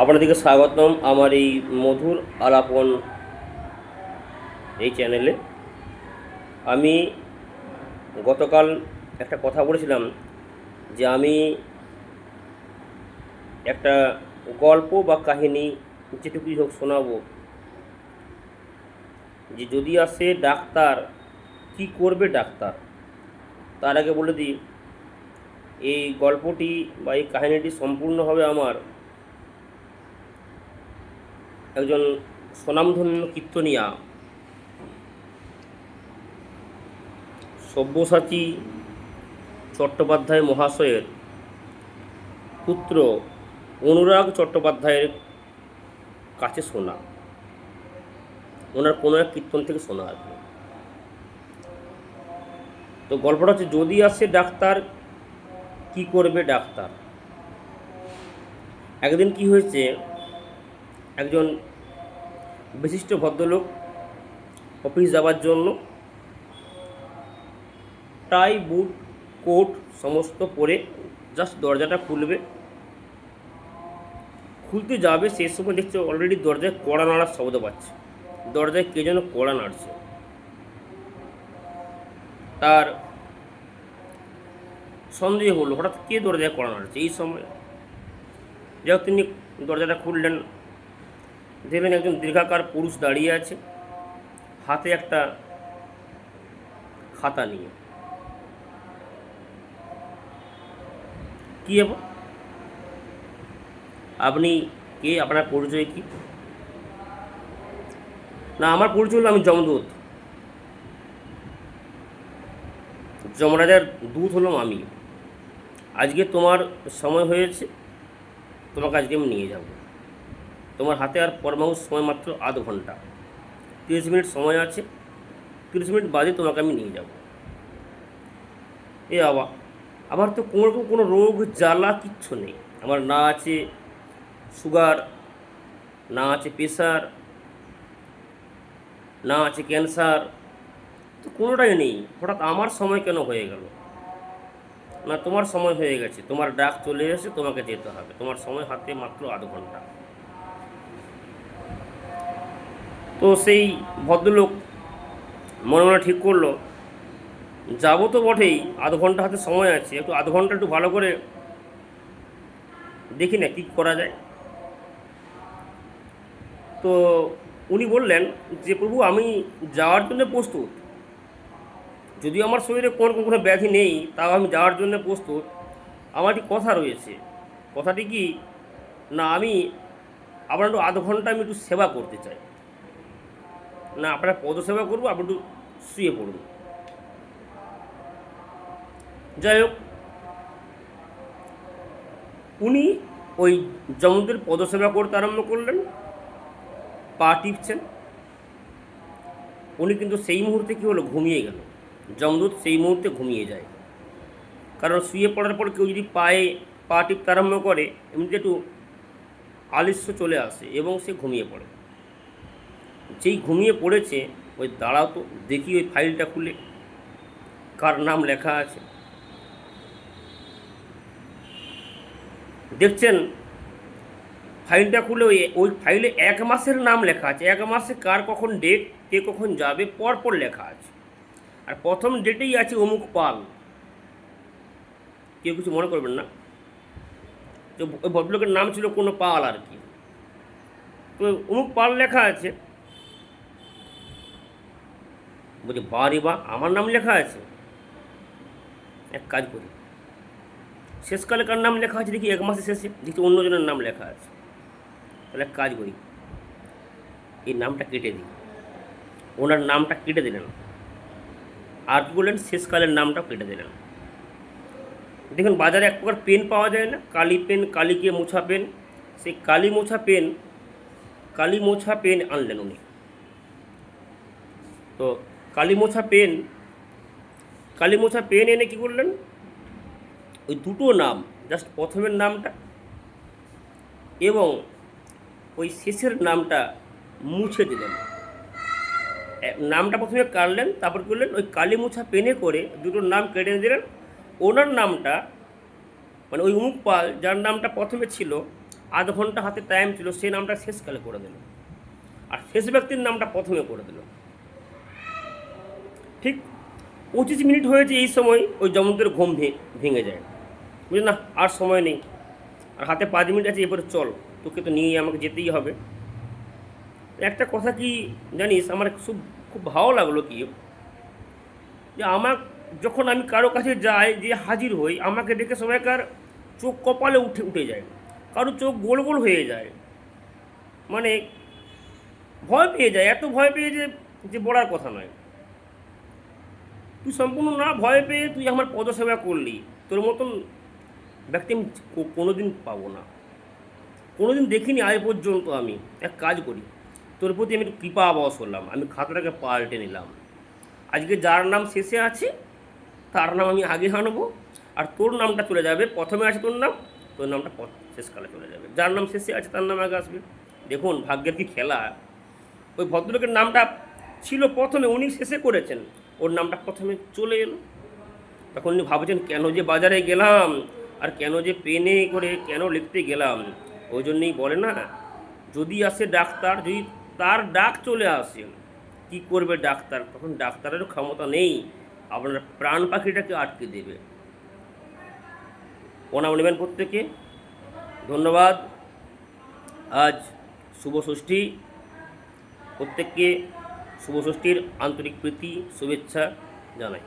আপনাদেরকে স্বাগতম আমার এই মধুর আলাপন এই চ্যানেলে। আমি গতকাল একটা কথা বলেছিলাম যে আমি একটা গল্প বা কাহিনী যেটুকুই হোক শোনাবো, যে যদি আসে ডাক্তার, কি করবে ডাক্তার? তার আগে বলে দিই, এই গল্পটি বা এই কাহিনীটি সম্পূর্ণ হবে আমার একজন স্বনামধন্য কীর্তনিয়া, সব্যসাচী চট্টোপাধ্যায় মহাশয়ের পুত্র অনুরাগ চট্টোপাধ্যায়ের কাছে শোনা। ওনার কোনো এক কীর্তন থেকে শোনা আর তো গল্পটা হচ্ছে, যদি আসে ডাক্তার, কি করবে ডাক্তার? একদিন কি হয়েছে একজন বিশিষ্ট ভদ্রলোক অফিস যাওয়ার জন্য টাই বুট কোট সমস্ত পরে জাস্ট দরজাটা খুলবে। খুলতে যাবে সেই সময় দেখছে অলরেডি দরজায় কড়া নাড়ার শব্দ পাচ্ছে। দরজায় কে যেন কড়া নাড়ছে। তার সন্দেহ হলো, হঠাৎ কে দরজায় কড়া নাড়ছে? এই সময় যাই তিনি দরজাটা খুললেন। দেখলেন একজন দীর্ঘাকার পুরুষ দাঁড়িয়ে আছে, হাতে একটা খাতা নিয়ে। কি হব আপনি কে? আপনার পরিচয় কি? না, আমার পরিচয় হলো আমি যমদূত যমরাজার দূত হলাম আমি। আজকে তোমার সময় হয়েছে, তোমাকে আজকে আমি নিয়ে যাব। তোমার হাতে আর পরমাণু সময় মাত্র আধ ঘণ্টা। তিরিশ মিনিট সময় আছে, তিরিশ মিনিট বাদে তোমাকে আমি নিয়ে যাব। এ বাবা, আমার তো কোনো রকম কোনো রোগ, জ্বালা কিচ্ছু নেই। আমার না আছে সুগার না আছে প্রেশার না আছে ক্যান্সার তো কোনোটাই নেই। হঠাৎ আমার সময় কেন হয়ে গেল? না, তোমার সময় হয়ে গেছে। তোমার ডাক চলে এসে তোমাকে যেতে হবে। তোমার সময় হাতে মাত্র আধ ঘণ্টা। তো সেই ভদ্রলোক মনে মনে ঠিক করল, যাব তো বটেই, আধ ঘণ্টা হাতে সময় আছে, একটু আধ ঘণ্টা একটু ভালো করে দেখি না কী করা যায়। তো উনি বললেন যে, প্রভু, আমি যাওয়ার জন্য প্রস্তুত। যদিও আমার শরীরে কোন কোনো ব্যাধি নেই, তাও আমি যাওয়ার জন্য প্রস্তুত। আমার একটি কথা রয়েছে। কথাটি কি? না, আমি আপনার একটু আধ ঘণ্টা আমি একটু সেবা করতে চাই। না, আপনার পদসেবা করব, আপনি একটু শুয়ে পড়ুন। যাই হোক, উনি ওই যমদের পদসেবা করতে আরম্ভ করলেন, পা টিপছেন। উনি কিন্তু সেই মুহূর্তে কী হলো, ঘুমিয়ে গেল। যমদূত সেই মুহূর্তে ঘুমিয়ে যায়। কারণ শুয়ে পড়ার পর কেউ যদি পায়ে পা টিপতে আরম্ভ করে, এমনিতে একটু আলস্য চলে আসে এবং সে ঘুমিয়ে পড়ে। যেই ঘুমিয়ে পড়েছে, ওই দাঁড়াও তো, দেখি ওই ফাইলটা খুলে, কার নাম লেখা আছে। দেখছেন? ফাইলটা খুলে ওই ওই ফাইলে এক মাসের নাম লেখা আছে। এক মাসে কার কখন ডেট কে কখন যাবে পর পর লেখা আছে। আর প্রথম ডেটেই আছে অমুক পাল। কেউ কিছু মনে করবেন না। তো ওই ভদ্রলোকের নাম ছিল কোনো পাল আর কি। তো অমুক পাল লেখা আছে। বলছি বাড়ি বা আমার নাম লেখা আছে। এক কাজ করি। শেষকালে কার নাম লেখা আছে দেখি, এক মাসের শেষে দেখি অন্যজনের নাম লেখা আছে। তাহলে এক কাজ করি। এই নামটা কেটে দিই। ওনার নামটা কেটে দিলেন। আর বললেন শেষকালের নামটা কেটে দিলেন। দেখুন, বাজারে এক প্রকার পেন পাওয়া যায় না। কালি পেন, কালিকে মোছা পেন। সেই কালি মোছা পেন, কালি মোছা পেন আনলেন উনি। তো কালি মোছা পেন কালি মোছা পেন এনে কি করলেন? ওই দুটো নাম জাস্ট প্রথমের নামটা এবং ওই শেষের নামটা মুছে দিলেন। নামটা প্রথমে কাটলেন, তারপর করলেন? ওই কালি মোছা পেনে করে দুটো নাম কেটে দিলেন। ওনার নামটা মানে ওই উমুক পাল, যার নামটা প্রথমে ছিল, আধ ঘণ্টা হাতে টাইম ছিল সেই নামটা শেষকালে করে দিল আর শেষ ব্যক্তির নামটা প্রথমে করে দিল ঠিক পঁচিশ মিনিট হয়েছে এই সময় ওই যমকের ঘুম ভেঙে যায়। বুঝলি না? আর সময় নেই। আর হাতে পাঁচ মিনিট আছে এরপরে চল। তোকে তো নিয়ে আমাকে যেতেই হবে। একটা কথা কি জানিস? আমার খুব খুব ভালো লাগল কি? যে আমার যখন আমি কারও কাছে যাই, যে হাজির হই, আমাকে দেখে সবাইকার চোখ কপালে উঠে উঠে যায়। কারও চোখ গোল গোল হয়ে যায়। মানে ভয় পেয়ে যায়। এত ভয় পেয়ে যে যে বলার কথা নয়। তুই সম্পূর্ণ না ভয় পেয়ে তুই আমার পদসেবা করলি। তোর মতন ব্যক্তি আমি কোনোদিন পাবো না। কোনোদিন দেখিনি আজ পর্যন্ত আমি। এক কাজ করি, তোর প্রতি আমি একটু কৃপা আবাস হলাম। আমি খাতাটাকে পাল্টে নিলাম। আজকে যার নাম শেষে আছে, তার নাম আমি আগে আনব। আর তোর নামটা চলে যাবে, প্রথমে আছে তোর নাম, তোর নামটা শেষকালে চলে যাবে। যার নাম শেষে আছে, তার নাম আগে আসবে। দেখুন, ভাগ্যের কি খেলা। ওই ভদ্রলোকের নামটা ছিল প্রথমে, উনি শেষে করেছেন। ওর নামটা প্রথমে চলে এলো। তখন উনি ভাবছেন, কেন যে বাজারে গেলাম আর কেন যে পেনে করে কেন লিখতে গেলাম? ওই জন্যই বলে না, যদি আসে ডাক্তার, যদি তার ডাক চলে আসে, কি করবে ডাক্তার? তখন ডাক্তারেরও ক্ষমতা নেই, আপনার প্রাণ পাখিটাকে আটকে দেবে। প্রণাম নেবেন প্রত্যেকে। ধন্যবাদ। আজ শুভ ষষ্ঠী। প্রত্যেককে শুভ ষষ্ঠীর আন্তরিক প্রীতি শুভেচ্ছা জানাই।